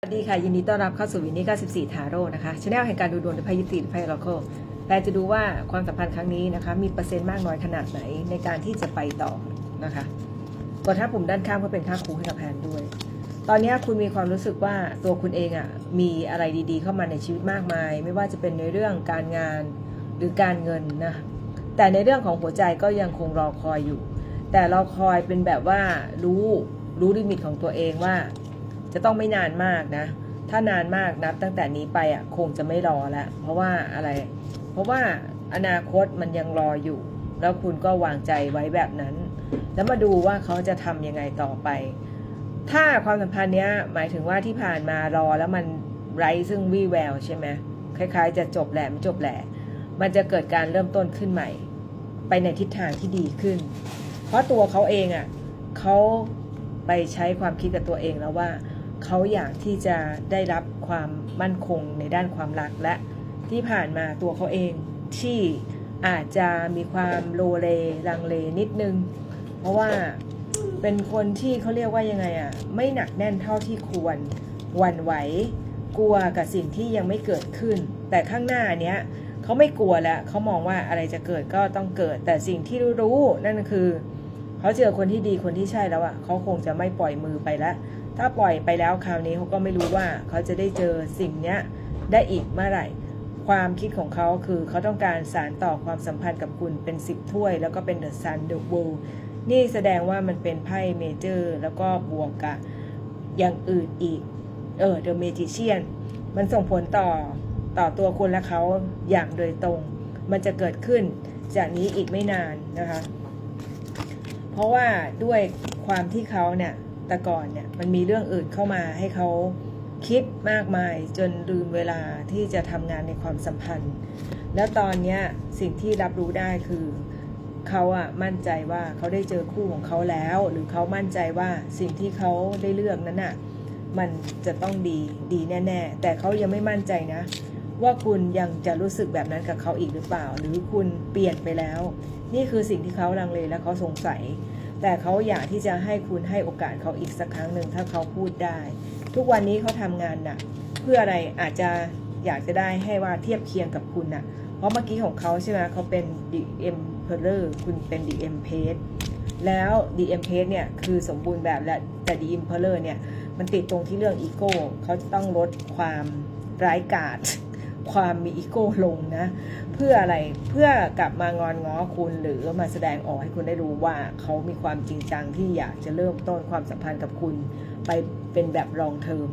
สวัสดีค่ะ ยินดีต้อนรับเข้าสู่วินนี่94ทาโร่นะคะช anel แห่งการดูดวงในไพ่ยิปซีหรือไพ่ออร์เคิลแต่จะดูว่าความสัมพันธ์ครั้งนี้นะคะ มีเปอร์เซ็นต์มากน้อยขนาดไหนในการที่จะไปต่อนะคะกดทับปุ่มด้านข้างเพื่อเป็นค่าครูให้กับแพนด้วย ตอนนี้คุณมีความรู้สึกว่าตัวคุณเองอะ่ะมีอะไรดีๆ เข้ามาในชีวิตมากมาย ไม่ว่าจะเป็นในเรื่องการงานหรือการเงินนะแต่ในเรื่องของหัวใจก็ยังคงรอคอยอยู่ แต่รอคอยเป็นแบบว่ารู้รู้ลิมิตของตัวเองว่า จะต้องไม่นานมากนะ ถ้านานมากนับตั้งแต่นี้ไปอะคงจะไม่รอแล้วเพราะว่าอะไร เพราะว่าอนาคตมันยังรออยู่ แล้วคุณก็วางใจไว้แบบนั้น แล้วมาดูว่าเขาจะทำยังไงต่อไป ถ้าความสัมพันธ์เนี้ยหมายถึงว่าที่ผ่านมารอแล้วมันไร้ซึ่งวี่แววใช่ไหมคล้ายๆ จะจบแหละไม่จบแหละมันจะเกิดการเริ่มต้นขึ้นใหม่ ไปในทิศทางที่ดีขึ้น เพราะตัวเขาเองอะเขาไปใช้ความคิดกับตัวเองแล้วว่า เขาอยากที่จะได้รับความมั่นคงในด้านความรักและที่ผ่านมาตัวเขาเองที่อาจจะมีความโลเลลังเลนิดนึง เพราะว่าเป็นคนที่เขาเรียกว่ายังไงอะ่ะไม่หนักแน่นเท่าที่ควรหวั่นไหว กลัวกับสิ่งที่ยังไม่เกิดขึ้น แต่ข้างหน้าเนี้ยเขาไม่กลัวแล้วเขามองว่าอะไรจะเกิดก็ต้องเกิด แต่สิ่งที่รู้นั่นคือเขาเจอคนที่ดีคนที่ใช่แล้วอะ่ะเขาคงจะไม่ปล่อยมือไปแล้ว ถ้าปล่อยไปแล้วคราวนี้เขาก็ไม่รู้ว่าเขาจะได้เจอสิ่งเนี้ยได้อีกเมื่อไหร่ ความคิดของเขาคือเขาต้องการสารต่อความสัมพันธ์กับคุณเป็นสิบถ้วย แล้วก็เป็นเดอะซันเดอะ l ลนี่แสดงว่ามันเป็นไพ่เมเจอร์แล้วก็บวกกับอย่างอื่นอีก เออเดอะเมจิเชียนมันส่งผลต่อต่อตัวคุณและเขาอย่างโดยตรง มันจะเกิดขึ้นจากนี้อีกไม่นานนะคะ เพราะว่าด้วยความที่เขาเนี่ย แต่ก่อนเนี่ยมันมีเรื่องอื่นเข้ามาให้เขาคิดมากมายจนลืมเวลาที่จะทำงานในความสัมพันธ์ แล้วตอนนี้สิ่งที่รับรู้ได้คือเขาอะมั่นใจว่าเขาได้เจอคู่ของเขาแล้ว หรือเขามั่นใจว่าสิ่งที่เขาได้เลือกนั้นอะมันจะต้องดีดีแน่ ๆ แต่เขายังไม่มั่นใจนะ ว่าคุณยังจะรู้สึกแบบนั้นกับเขาอีกหรือเปล่า หรือคุณเปลี่ยนไปแล้ว นี่คือสิ่งที่เขาลังเลและเขาสงสัย แต่เขาอยากที่จะให้คุณให้โอกาสเขาอีกสักครั้งหนึ่งถ้าเขาพูดได้ ทุกวันนี้เขาทำงานหนักเพื่ออะไรอาจจะอยากจะได้ให้ว่าเทียบเคียงกับคุณน่ะ เพราะเมื่อกี้ของเขาใช่ไหมเขาเป็น The Emperor คุณเป็น The Empress แล้ว The Empress เนี่ยคือสมบูรณ์แบบและแต่ The Emperor เนี่ยมันติดตรงที่เรื่องอีโก้เขาจะต้องลดความร้ายกาจ ความมีอีโก้ลงนะ เพื่ออะไรเพื่อกลับมางอนง้อคุณหรือมาแสดงออกให้คุณได้รู้ว่าเขามีความจริงจังที่อยากจะเริ่มต้นความสัมพันธ์กับคุณ ไปเป็นแบบรองเทอม